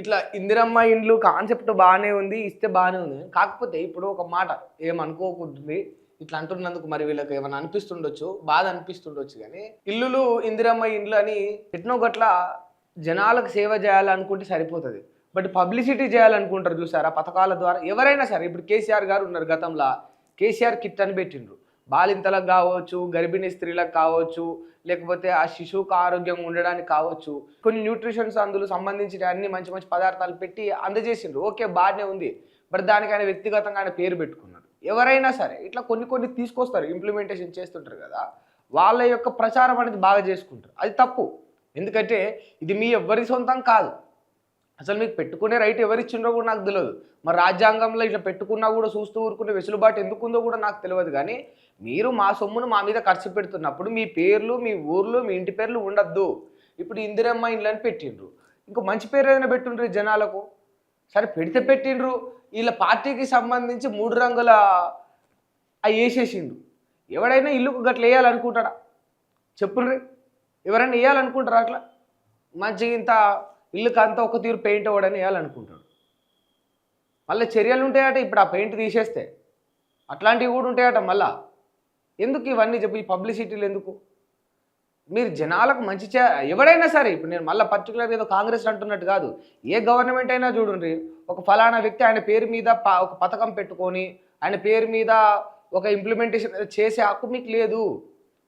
ఇట్లా ఇందిరమ్మ ఇండ్లు కాన్సెప్ట్ బాగానే ఉంది ఇస్తే బాగానే ఉంది. కాకపోతే ఇప్పుడు ఒక మాట ఏమనుకోకుంటుంది ఇట్లా అంటున్నందుకు మరి వీళ్ళకి ఏమైనా అనిపిస్తుండొచ్చు? బాధ అనిపిస్తుండొచ్చు కానీ ఇల్లులు ఇందిరమ్మ ఇండ్లు అని ఎట్నో గట్ల జనాలకు సేవ చేయాలనుకుంటే సరిపోతుంది. బట్ పబ్లిసిటీ చేయాలనుకుంటారు చూసారా? పథకాల ద్వారా ఎవరైనా సరే ఇప్పుడు కేసీఆర్ గారు ఉన్నారు గతంలో. కేసీఆర్ కిట్ అని పెట్టిండ్రు. బాలింతలకు కావచ్చు గర్భిణీ స్త్రీలకు కావచ్చు లేకపోతే ఆ శిశువుకు ఆరోగ్యంగా ఉండడానికి కావచ్చు కొన్ని న్యూట్రిషన్స్ అందులో సంబంధించిన అన్ని మంచి మంచి పదార్థాలు పెట్టి అందజేసిండ్రు. ఓకే బాగానే ఉంది. బట్ దానికి ఆయన వ్యక్తిగతంగా ఆయన పేరు పెట్టుకున్నాడు ఎవరైనా సరే ఇట్లా కొన్ని కొన్ని తీసుకొస్తారు ఇంప్లిమెంటేషన్ చేస్తుంటారు కదా. వాళ్ళ యొక్క ప్రచారం అనేది బాగా చేసుకుంటారు. అది తప్పు. ఎందుకంటే ఇది మీ ఎవ్వరి సొంతం కాదు. అసలు మీకు పెట్టుకునే రైట్ ఎవరిచ్చిండ్రో కూడా నాకు తెలియదు. మరి రాజ్యాంగంలో ఇట్లా పెట్టుకున్నా కూడా చూస్తూ ఊరుకునే వెసులుబాటు ఎందుకుందో కూడా నాకు తెలియదు. కానీ మీరు మా సొమ్మును మా మీద ఖర్చు పెడుతున్నప్పుడు మీ పేర్లు మీ ఊర్లు మీ ఇంటి పేర్లు ఉండద్దు. ఇప్పుడు ఇందిరమ్మ ఇండ్లు అని పెట్టిండ్రు. ఇంకో మంచి పేరు ఏదైనా పెట్టుండ్రు జనాలకు? సరే పెడితే పెట్టిండ్రు. వీళ్ళ పార్టీకి సంబంధించి మూడు రంగుల అవి వేసేసిండు ఎవడైనా ఇల్లుకు గట్ల వేయాలనుకుంటాడా? చెప్పుర్రి. ఎవరైనా వేయాలనుకుంటారా అట్లా? మంచిగా ఇంత ఇల్లుకి అంతా ఒక తీరు పెయింట్ అవ్వడని వేయాలనుకుంటాడు. మళ్ళీ చర్యలు ఉంటాయట ఇప్పుడు ఆ పెయింట్ తీసేస్తే. అట్లాంటివి కూడా ఉంటాయట మళ్ళా. ఎందుకు ఇవన్నీ చెప్పి ఈ పబ్లిసిటీలు ఎందుకు? మీరు జనాలకు మంచి చే ఎవడైనా సరే ఇప్పుడు నేను మళ్ళీ పర్టికులర్ ఏదో కాంగ్రెస్ అంటున్నట్టు కాదు. ఏ గవర్నమెంట్ అయినా చూడండి ఒక ఫలానా వ్యక్తి ఆయన పేరు మీద ఒక పథకం పెట్టుకొని ఆయన పేరు మీద ఒక ఇంప్లిమెంటేషన్ చేసే హక్కు మీకు లేదు.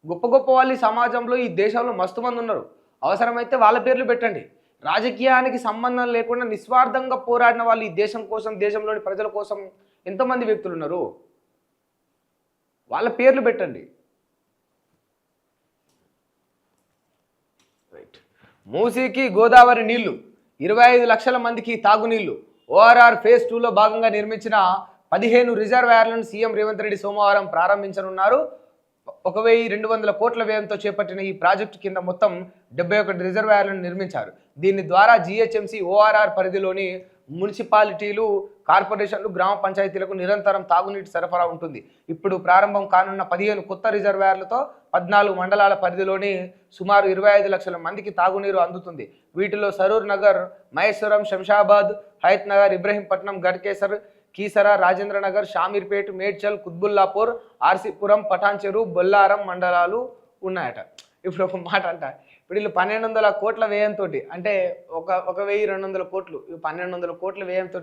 గొప్ప గొప్ప వాళ్ళు ఈ సమాజంలో ఈ దేశంలో మస్తు మంది ఉన్నారు. అవసరమైతే వాళ్ళ పేర్లు పెట్టండి. రాజకీయానికి సంబంధం లేకుండా నిస్వార్థంగా పోరాడిన వాళ్ళు ఈ దేశం కోసం దేశంలోని ప్రజల కోసం ఎంతోమంది వ్యక్తులు ఉన్నారు? వాళ్ళ పేర్లు పెట్టండి. రైట్ మూసీకి గోదావరి నీళ్ళు ఇరవై ఐదు లక్షల మందికి తాగునీళ్ళు. ఓఆర్ఆర్ ఫేజ్ టూలో భాగంగా నిర్మించిన పదిహేను రిజర్వాయర్లను సీఎం రేవంత్ రెడ్డి సోమవారం ప్రారంభించనున్నారు. ఒక వెయ్యి రెండు వందల కోట్ల వ్యయంతో చేపట్టిన ఈ ప్రాజెక్టు కింద మొత్తం డెబ్బై ఒకటి రిజర్వాయర్లను నిర్మించారు. దీని ద్వారా జిహెచ్ఎంసీ ఓఆర్ఆర్ పరిధిలోని మున్సిపాలిటీలు కార్పొరేషన్లు గ్రామ పంచాయతీలకు నిరంతరం తాగునీటి సరఫరా ఉంటుంది. ఇప్పుడు ప్రారంభం కానున్న పదిహేను కొత్త రిజర్వాయర్లతో పద్నాలుగు మండలాల పరిధిలోని సుమారు ఇరవై ఐదు లక్షల మందికి తాగునీరు అందుతుంది. వీటిలో సరూర్ నగర్ మహేశ్వరం శంషాబాద్ హయత్ నగర్ ఇబ్రహీంపట్నం గడ్కేసర్ కీసర రాజేంద్ర నగర్ షామీర్పేట్ మేడ్చల్ కుత్బుల్లాపూర్ ఆర్సీపురం పటాన్చెరు బొల్లారం మండలాలు ఉన్నాయట. ఇప్పుడు ఒక మాట అంట. ఇప్పుడు వీళ్ళు పన్నెండు వందల కోట్ల వ్యయంతో అంటే ఒక ఒక వెయ్యి రెండు వందల కోట్లు పన్నెండు వందల కోట్ల వ్యయంతో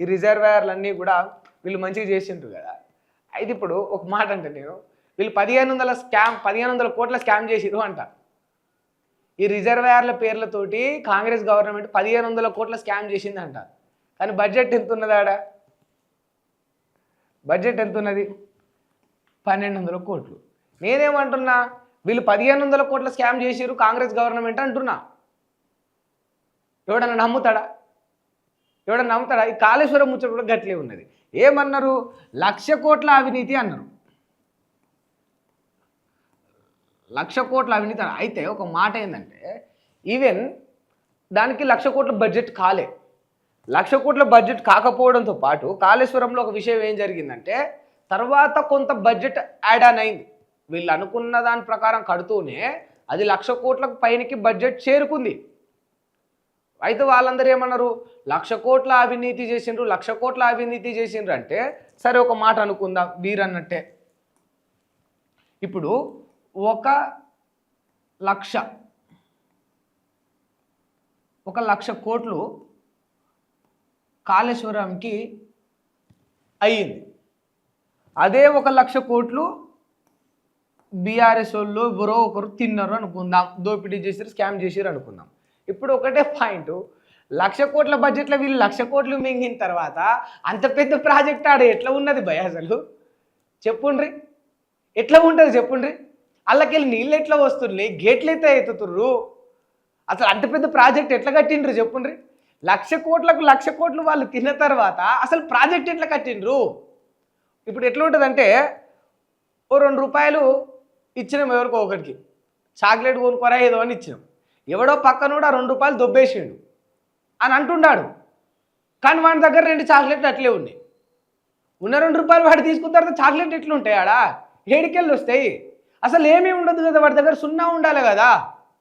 ఈ రిజర్వాయర్లన్నీ కూడా వీళ్ళు మంచిగా చేసిండ్రు కదా. అయితే ఇప్పుడు ఒక మాట అంటే నేను. వీళ్ళు పదిహేను వందల స్కామ్ పదిహేను వందల కోట్ల స్కామ్ చేసిరు అంట. ఈ రిజర్వాయర్ల పేర్లతోటి కాంగ్రెస్ గవర్నమెంట్ పదిహేను వందల కోట్ల స్కామ్ చేసిందంట. కానీ బడ్జెట్ ఎంత ఉన్నదాడా బడ్జెట్ ఎంత ఉన్నది పన్నెండు వందల కోట్లు. నేనేమంటున్నా వీళ్ళు పదిహేను వందల కోట్ల స్కామ్ చేసిరు కాంగ్రెస్ గవర్నమెంట్ అంటున్నా. ఎవడన్నా నమ్ముతాడా? ఎవడన్నా నమ్ముతాడా? ఈ కాళేశ్వరం ముచ్చట కూడా గట్లే ఉన్నది. ఏమన్నారు? లక్ష కోట్ల అవినీతి అన్నారు. లక్ష కోట్ల అవినీతి అయితే ఒక మాట ఏంటంటే ఈవెన్ దానికి లక్ష కోట్ల బడ్జెట్ కాలే. లక్ష కోట్ల బడ్జెట్ కాకపోవడంతో పాటు కాళేశ్వరంలో ఒక విషయం ఏం జరిగిందంటే తర్వాత కొంత బడ్జెట్ యాడ్ ఆన్ అయింది. వీళ్ళు అనుకున్న దాని ప్రకారం కడుతూనే అది లక్ష కోట్లకు పైనకి బడ్జెట్ చేరుకుంది. అయితే వాళ్ళందరూ ఏమన్నారు? లక్ష కోట్ల అవినీతి చేసిండ్రు లక్ష కోట్ల అవినీతి చేసిండ్రు అంటే సరే ఒక మాట అనుకుందాం వీరన్నట్టే ఇప్పుడు ఒక లక్ష ఒక లక్ష కోట్లు కాళేశ్వరంకి అయ్యింది. అదే ఒక లక్ష కోట్లు బీఆర్ఎస్ వాళ్ళు ఎవరో ఒకరు తిన్నారు అనుకుందాం. దోపిడీ చేసారు స్కామ్ చేసారు అనుకుందాం. ఇప్పుడు ఒకటే పాయింట్. లక్ష కోట్ల బడ్జెట్లో వీళ్ళు లక్ష కోట్లు మింగిన తర్వాత అంత పెద్ద ప్రాజెక్ట్ ఆడ ఎట్లా ఉన్నది భయ అసలు? చెప్పుండ్రి. ఎట్లా ఉంటుంది చెప్పుండ్రి? అల్లకెళ్ళి నీళ్ళు ఎట్లా వస్తున్నాయి గేట్లు అయితే ఎత్తుతుర్రు? అసలు అంత పెద్ద ప్రాజెక్ట్ ఎట్లా కట్టిండ్రు చెప్పుండ్రి? లక్ష కోట్లకు లక్ష కోట్లు వాళ్ళు తిన్న తర్వాత అసలు ప్రాజెక్ట్ ఎట్లా కట్టిండ్రు? ఇప్పుడు ఎట్లా ఉంటుందంటే ఓ రెండు రూపాయలు ఇచ్చినాం ఎవరికో ఒకరికి. చాక్లెట్ కొనుక్కోరా ఏదో అని ఇచ్చినాం. ఎవడో పక్కనోడు ఆ రెండు రూపాయలు దొబ్బేసిండు. అని అంటున్నాడు కానీ వాడి దగ్గర రెండు చాక్లెట్లు అట్లే ఉన్నాయి. ఉన్న రెండు రూపాయలు వాడు తీసుకున్న తర్వాత చాక్లెట్ ఎట్లుంటాయి ఆడ? ఏడికెళ్ళి వస్తాయి అసలు ఏమీ ఉండదు కదా వాడి దగ్గర సున్నా ఉండాలి కదా.